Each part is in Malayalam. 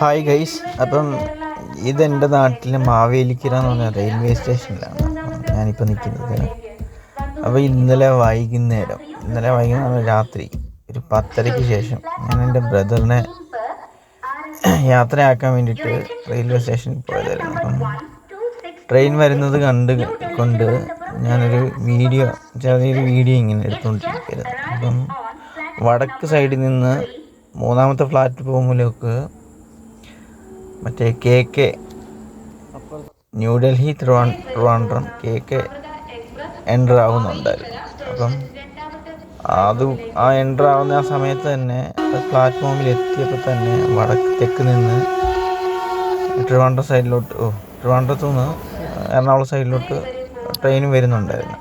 ഹായ് ഗൈസ് അപ്പം ഇതെന്റെ നാട്ടിലെ മാവേലിക്കര എന്ന് പറഞ്ഞ റെയിൽവേ സ്റ്റേഷനിലാണ് ഞാനിപ്പോൾ നിൽക്കുന്നത് അപ്പോൾ ഇന്നലെ വൈകുന്നേരം ഇന്നലെ വൈകുന്നേരം രാത്രി ഒരു പത്തരയ്ക്ക് ശേഷം ഞാൻ എന്റെ ബ്രദറിനെ യാത്രയാക്കാൻ വേണ്ടിയിട്ട് റെയിൽവേ സ്റ്റേഷനിൽ പോയതായിരുന്നു. അപ്പം ട്രെയിൻ വരുന്നത് കണ്ട് കൊണ്ട് ഞാനൊരു വീഡിയോ ചെറിയൊരു വീഡിയോ ഇങ്ങനെ എടുത്തുകൊണ്ടിരിക്കുകയായിരുന്നു. അപ്പം വടക്ക് സൈഡിൽ നിന്ന് മൂന്നാമത്തെ പ്ലാറ്റ്ഫോമിലേക്ക് മറ്റേ K K New Delhi Trivandrum Trivandrum K K enter ആവുന്നുണ്ടായിരുന്നു അപ്പം അത് ആ എന്റർ ആവുന്ന ആ സമയത്ത് തന്നെ പ്ലാറ്റ്ഫോമിൽ എത്തിയപ്പോൾ തന്നെ വടക്ക് തെക്ക് നിന്ന് ട്രിവാൻഡ്രം സൈഡിലോട്ട് ഓ ട്രിവാൻഡ്രത്തു നിന്ന് എറണാകുളം സൈഡിലോട്ട് ട്രെയിൻ വരുന്നുണ്ടായിരുന്നു.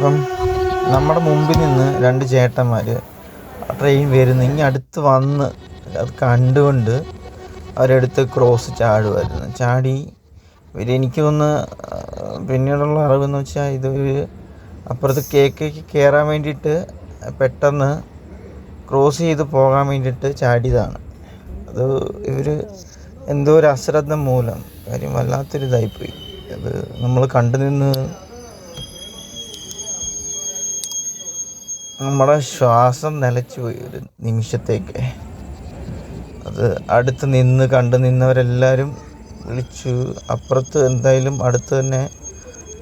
അപ്പം നമ്മുടെ മുമ്പിൽ നിന്ന് രണ്ട് ചേട്ടന്മാർ ട്രെയിൻ വരുന്ന. ഇനി അടുത്ത് വന്ന് അത് കണ്ടുകൊണ്ട് അവരെടുത്ത് ക്രോസ് ചാടുമായിരുന്നു ചാടി എനിക്ക് തോന്നുന്നു പിന്നീടുള്ള അറിവെന്ന് വെച്ചാൽ ഇതൊരു അപ്പുറത്ത് കേക്കേക്ക് കയറാൻ വേണ്ടിയിട്ട് പെട്ടെന്ന് ക്രോസ് ചെയ്ത് പോകാൻ വേണ്ടിയിട്ട് ചാടിയതാണ്. അത് ഇവർ എന്തോ ഒരു അശ്രദ്ധ മൂലം കാര്യം വല്ലാത്തൊരു ഇതായിപ്പോയി അത് നമ്മൾ കണ്ടു നിന്ന് നമ്മുടെ ശ്വാസം നിലച്ചു പോയി ഒരു നിമിഷത്തേക്ക്. അത് അടുത്ത് നിന്ന് കണ്ടു നിന്നവരെല്ലാവരും വിളിച്ചു. അപ്പുറത്ത് എന്തായാലും അടുത്ത് തന്നെ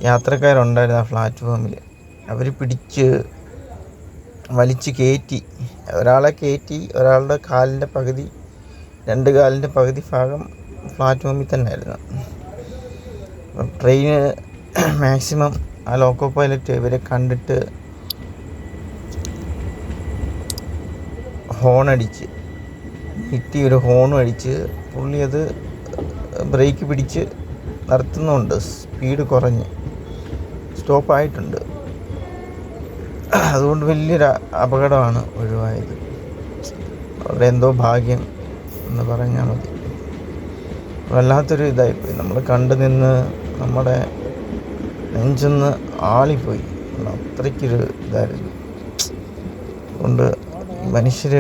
യാത്രക്കാരുണ്ടായിരുന്നു ആ പ്ലാറ്റ്ഫോമിൽ. അവർ പിടിച്ച് വലിച്ച് കയറ്റി. ഒരാളെ കയറ്റി ഒരാളുടെ കാലിന്റെ പകുതി രണ്ട് കാലിന്റെ പകുതി ഭാഗം പ്ലാറ്റ്ഫോമിൽ തന്നെ ആയിരുന്നു ട്രെയിന് മാക്സിമം ആ ലോക്കോ പൈലറ്റ് ഇവരെ കണ്ടിട്ട് ഹോൺ അടിച്ച് ഒരു ഹോണും അടിച്ച് പുള്ളി അത് ബ്രേക്ക് പിടിച്ച് നിർത്തുന്നുണ്ട്. സ്പീഡ് കുറഞ്ഞ്. സ്റ്റോപ്പായിട്ടുണ്ട്. അതുകൊണ്ട് വലിയൊരു അപകടമാണ് ഒഴിവായത്. അവിടെ എന്തോ ഭാഗ്യം എന്ന് പറഞ്ഞാൽ മതി. വല്ലാത്തൊരു ഇതായിപ്പോയി. നമ്മൾ കണ്ടു നിന്ന് നമ്മുടെ നെഞ്ചൊന്ന് ആളിപ്പോയി. അത്രയ്ക്കൊരു ഇതായിരുന്നു. അതുകൊണ്ട് മനുഷ്യർ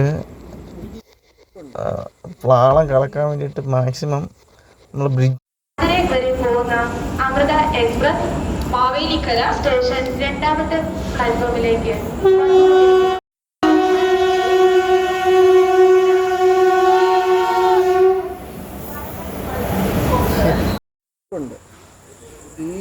പ്ലാളം കളക്കാൻ വേണ്ടിയിട്ട് മാക്സിമം നമ്മൾ ബ്രിഡ്ജ് അമൃത സ്റ്റേഷൻ രണ്ടാമത്തെ ഈ